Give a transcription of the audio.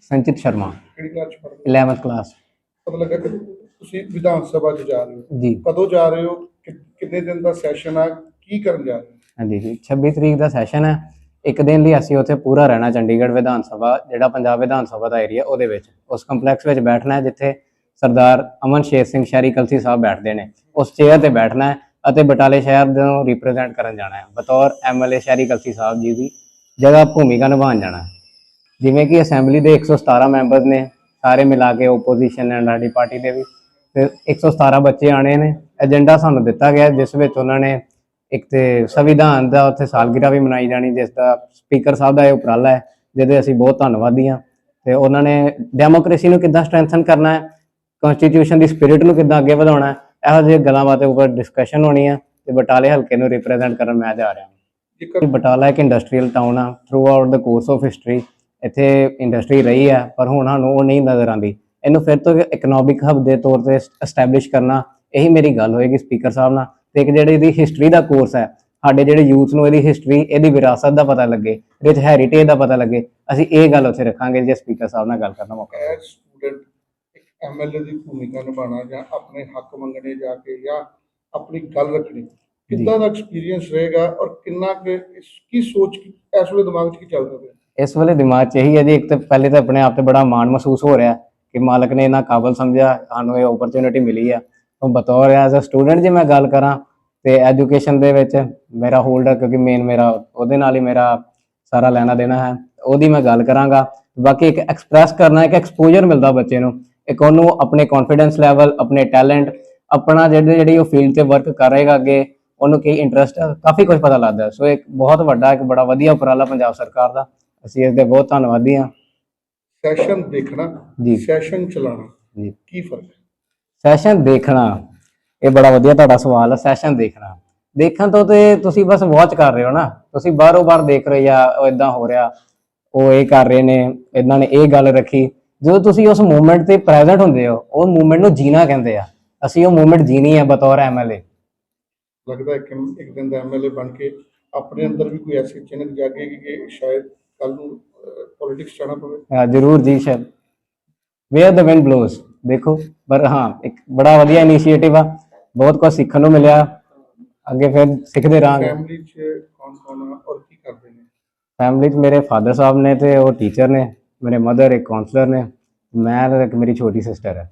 ਸੰਚਿਤ ਸ਼ਰਮਾ। ਕਿਹੜੀ ਕਲਾਸ ਚ ਪੜ੍ਹਦੇ 11th ਕਲਾਸ ਹੋ? ਪਤਾ ਲੱਗਾ ਕਿ ਤੁਸੀਂ ਵਿਧਾਨ ਸਭਾ ਚ ਜਾ ਰਹੇ ਹੋ। ਜੀ। ਕਦੋਂ ਜਾ ਰਹੇ ਹੋ? ਕਿ- ਕਿੰਨੇ ਦਿਨ ਦਾ ਸੈਸ਼ਨ ਆ? ਕੀ ਕਰਨ ਜਾ ਰਹੇ ਹੋ? ਹਾਂਜੀ ਜੀ 26 ਤਰੀਕ ਦਾ ਸੈਸ਼ਨ ਹੈ। ਇੱਕ ਦਿਨ ਲਈ ਅਸੀਂ ਉੱਥੇ ਪੂਰਾ ਰਹਿਣਾ ਚੰਡੀਗੜ੍ਹ ਵਿਧਾਨ ਸਭਾ ਜਿਹੜਾ ਪੰਜਾਬ ਵਿਧਾਨ ਸਭਾ ਦਾ ਏਰੀਆ ਉਹਦੇ ਵਿੱਚ। ਉਸ ਕੰਪਲੈਕਸ ਵਿੱਚ ਬੈਠਣਾ ਹੈ ਜਿੱਥੇ ਸਰਦਾਰ ਅਮਨ ਸ਼ੇਰ ਸਿੰਘ ਸ਼ਹਿਰੀ ਕਲਸੀ ਸਾਹਿਬ ਬੈਠਦੇ ਨੇ। ਉਸ ਚੇਅਰ ਤੇ ਬੈਠਣਾ ਹੈ ਅਤੇ ਬਟਾਲੇ ਸ਼ਹਿਰ ਨੂੰ ਰਿਪਰੈਜ਼ੈਂਟ ਕਰਨ ਜਾਣਾ ਹੈ। ਬਤੌਰ ਐਮਐਲਏ ਸ਼ਹਿਰੀ ਕਲਸੀ ਸਾਹਿਬ ਜੀ ਦੀ ਜਗ੍ਹਾ ਭੂਮਿਕਾ ਨਿਭਾਉਣ ਜਾਣਾ ਹੈ। ਜਿਵੇਂ ਕਿ ਅਸੈਂਬਲੀ ਦੇ 117 ਮੈਂਬਰਸ ਨੇ ਸਾਰੇ ਮਿਲਾ ਕੇ ਓਪੋਜੀਸ਼ਨ ਐਂਡ ਸਾਡੀ ਪਾਰਟੀ ਦੇ ਵੀ। ਤੇ 117 ਬੱਚੇ ਆਣੇ ਨੇ। ਏਜੰਡਾ ਸਾਨੂੰ ਦਿੱਤਾ ਗਿਆ ਜਿਸ ਵਿੱਚ ਉਹਨਾਂ ਨੇ ਇੱਕ ਤੇ ਸੰਵਿਧਾਨ ਦਾ ਉੱਥੇ ਸਾਲਗਿਰਾ ਵੀ ਮਨਾਈ ਜਾਣੀ ਜਿਸ ਦਾ ਸਪੀਕਰ ਸਾਹਿਬ ਦਾ ਇਹ ਉਪਰਾਲਾ ਹੈ ਜਿਹਦੇ ਅਸੀਂ ਬਹੁਤ ਧੰਨਵਾਦੀ ਹਾਂ। ਤੇ ਉਹਨਾਂ ਨੇ ਡੈਮੋਕ੍ਰੇਸੀ ਨੂੰ ਕਿੱਦਾਂ ਸਟਰੈਂਥਨ ਕਰਨਾ ਹੈ ਕਨਸਟੀਟਿਊਸ਼ਨ ਦੀ ਸਪਿਰਿਟ ਨੂੰ ਕਿੱਦਾਂ ਅੱਗੇ ਵਧਾਉਣਾ ਹੈ ਇਹੋ ਜਿਹੇ ਗੱਲਾਂ ਬਾਤਾਂ ਉੱਪਰ ਡਿਸਕਸ਼ਨ ਹੋਣੀ ਹੈ ਤੇ ਬਟਾਲੇ ਹਲਕੇ ਨੂੰ ਰਿਪਰੈਜ਼ੈਂਟ ਕਰਨ ਮੈਂ ਜਾ ਰਿਹਾ ਹਾਂ। ਬਟਾਲਾ ਇੱਕ ਇੰਡਸਟਰੀਅਲ ਟਾਊਨ ਆ ਥਰੂ ਆਊਟ ਦਾ ਕੋਰਸ ਆਫ ਹਿਸਟਰੀ ਇੱਥੇ ਇੰਡਸਟਰੀ ਰਹੀ ਹੈ ਪਰ ਹੁਣ ਸਾਨੂੰ ਉਹ ਨਹੀਂ ਨਜ਼ਰ ਆਉਂਦੀ। ਇਹਨੂੰ ਫਿਰ ਤੋਂ ਇਕਨੋਮਿਕ ਹਬ ਦੇ ਤੌਰ ਤੇ ਐਸਟੈਬਲਿਸ਼ ਕਰਨਾ ਇਹੀ ਮੇਰੀ ਗੱਲ ਹੋਏਗੀ ਸਪੀਕਰ ਸਾਹਿਬ ਨਾਲ। ਤੇ ਇੱਕ ਜਿਹੜੀ ਇਹਦੀ ਹਿਸਟਰੀ ਦਾ ਕੋਰਸ ਹੈ ਸਾਡੇ ਜਿਹੜੇ ਯੂਥ ਨੂੰ ਇਹਦੀ ਹਿਸਟਰੀ ਇਹਦੀ ਵਿਰਾਸਤ ਦਾ ਪਤਾ ਲੱਗੇ ਰਿਚ ਹੈਰੀਟੇਜ ਦਾ ਪਤਾ ਲੱਗੇ ਅਸੀਂ ਇਹ ਗੱਲ ਉੱਥੇ ਰੱਖਾਂਗੇ ਜੇ ਸਪੀਕਰ ਸਾਹਿਬ ਨਾਲ ਗੱਲ ਕਰਨ ਦਾ ਮੌਕਾ ਐਜ਼ ਸਟੂਡੈਂਟ ਇੱਕ ਐਮਐਲਏ ਦੀ ਭੂਮਿਕਾ ਨਿਭਾਉਣਾ ਜਾਂ ਆਪਣੇ ਹੱਕ ਮੰਗਣੇ ਜਾ ਕੇ ਜਾਂ ਆਪਣੀ ਗੱਲ ਰੱਖਣੀ ਕਿੱਦਾਂ ਦਾ ਐਕਸਪੀਰੀਅੰਸ ਰਹੇਗਾ ਔਰ ਕਿੰਨਾ ਕਿ ਇਸ- ਕੀ ਸੋਚ ਇਸ ਵੇਲੇ ਦਿਮਾਗ 'ਚ ਕੀ ਚੱਲਦਾ ਪਿਆ? ਇਸ ਵੇਲੇ ਦਿਮਾਗ 'ਚ ਇਹੀ ਹੈ ਜੀ, ਇੱਕ ਤਾਂ ਪਹਿਲੇ ਤਾਂ ਆਪਣੇ ਆਪ ਤੇ ਬੜਾ ਮਾਣ ਮਹਿਸੂਸ ਹੋ ਰਿਹਾ ਕਿ ਮਾਲਕ ਨੇ ਇਹਨਾਂ ਕਾਬਲ ਸਮਝਿਆ, ਸਾਨੂੰ ਇਹ ਓਪਰਚ्युनिटी ਮਿਲੀ ਆ। ਤੋਂ ਬਤੌਰ ਐਜ਼ ਅ ਸਟੂਡੈਂਟ ਜੇ ਮੈਂ ਗੱਲ ਕਰਾਂ ਤੇ ਐਜੂਕੇਸ਼ਨ ਦੇ ਵਿੱਚ ਮੇਰਾ ਹੋਲਡਰ ਕਿਉਂਕਿ ਮੇਨ ਮੇਰਾ, ਉਹਦੇ ਨਾਲ ਹੀ ਮੇਰਾ ਸਾਰਾ ਲੈਣਾ ਦੇਣਾ ਹੈ, ਉਹਦੀ ਮੈਂ ਗੱਲ ਕਰਾਂਗਾ। ਬਾਕੀ ਇੱਕ ਐਕਸਪ੍ਰੈਸ ਕਰਨਾ, ਇੱਕ ਐਕਸਪੋਜ਼ਰ ਮਿਲਦਾ ਬੱਚੇ ਨੂੰ, ਇੱਕ ਉਹਨੂੰ ਆਪਣੇ ਕੌਨਫੀਡੈਂਸ ਲੈਵਲ ਆਪਣੇ ਟੈਲੈਂਟ ਆਪਣਾ ਜਿਹੜੇ, ਜਿਹੜੀ ਉਹ ਫੀਲਡ ਤੇ ਵਰਕ ਕਰ ਰਹੇਗਾ ਅੱਗੇ, ਉਹਨੂੰ ਕੀ ਇੰਟਰਸਟ ਹੈ ਕਾਫੀ ਕੁਝ ਪਤਾ ਲੱਗਦਾ। ਸੋ ਇੱਕ ਬਹੁਤ ਵੱਡਾ, ਇੱਕ ਬੜਾ ਵਧੀਆ ਉਪਰਾਲਾ ਪੰਜਾਬ ਸਰਕਾਰ ਦਾ। ਅਸੀਂ ਇਸ ਦੇ ਬਹੁਤ ਧੰਨਵਾਦੀ ਹਾਂ। ਸੈਸ਼ਨ ਦੇਖਣਾ ਜੀ। ਸੈਸ਼ਨ ਚਲਾਉਣਾ ਜੀ। ਕੀ ਫ਼ਰਕ ਹੈ? ਸੈਸ਼ਨ ਦੇਖਣਾ ਇਹ ਬੜਾ ਵਧੀਆ ਤੁਹਾਡਾ ਸਵਾਲ ਹੈ ਸੈਸ਼ਨ ਦੇਖਣਾ। ਦੇਖਣ ਤੋਂ ਤੇ ਤੁਸੀਂ ਬਸ ਵਾਚ ਕਰ ਰਹੇ ਹੋ ਨਾ। ਤੁਸੀਂ ਬਾਹਰੋਂ ਬਾਹਰ ਦੇਖ ਰਹੇ ਜਾਂ ਉਹ ਇਦਾਂ ਹੋ ਰਿਹਾ ਉਹ ਇਹ ਕਰ ਰਹੇ ਨੇ ਇਹਨਾਂ ਨੇ ਇਹ ਗੱਲ ਰੱਖੀ। ਜਦੋਂ ਤੁਸੀਂ ਉਸ ਮੂਵਮੈਂਟ ਤੇ ਪ੍ਰੈਜ਼ੈਂਟ ਹੁੰਦੇ ਹੋ ਉਹ ਮੂਵਮੈਂਟ ਨੂੰ ਜੀਣਾ ਕਹਿੰਦੇ ਆ। ਅਸੀਂ ਉਹ ਮੂਵਮੈਂਟ ਜੀਣੀ ਹੈ ਬਤੌਰ ਐਮਐਲਏ ਲੱਗਦਾ ਹੈ ਕਿ ਇੱਕ ਦਿਨ ਦਾ ਐਮਐਲਏ ਬਣ ਕੇ ਆਪਣੇ ਅੰਦਰ ਵੀ ਕੋਈ ਐਸੀ ਚਿੰਨ੍ਹ ਜਾਗੇਗੀ ਕਿ ਸ਼ਾਇਦ ਕੱਲ ਨੂੰ ਪੋਲਿਟਿਕਸ ਜਾਣਾ ਪਵੇ। ਹਾਂ ਜਰੂਰ ਜੀ ਸ਼ਾਇਦ। ਵੇਅਰ ਦ ਵਿੰਡ ਬਲੋਸ ਦੇਖੋ। ਪਰ ਹਾਂ ਇੱਕ ਬੜਾ ਵਧੀਆ ਇਨੀਸ਼ੀਏਟਿਵ ਆ। ਬਹੁਤ ਕੁਝ ਸਿੱਖਣ ਨੂੰ ਮਿਲਿਆ। ਅੱਗੇ ਫਿਰ ਸਿੱਖਦੇ ਰਹਾਂਗੇ। ਫੈਮਿਲੀ 'ਚ ਕੌਣ ਕੌਣ ਆ ਔਰ ਕੀ ਕਰਦੇ ਨੇ? ਫੈਮਿਲੀ 'ਚ ਮੇਰੇ ਫਾਦਰ ਸਾਹਿਬ ਨੇ ਤੇ ਉਹ ਟੀਚਰ ਨੇ। ਮੇਰੇ ਮਦਰ ਇੱਕ ਕਾਉਂਸਲਰ ਨੇ। ਮੈਂ ਤੇ ਇੱਕ ਮੇਰੀ ਛੋਟੀ ਸਿਸਟਰ ਹੈ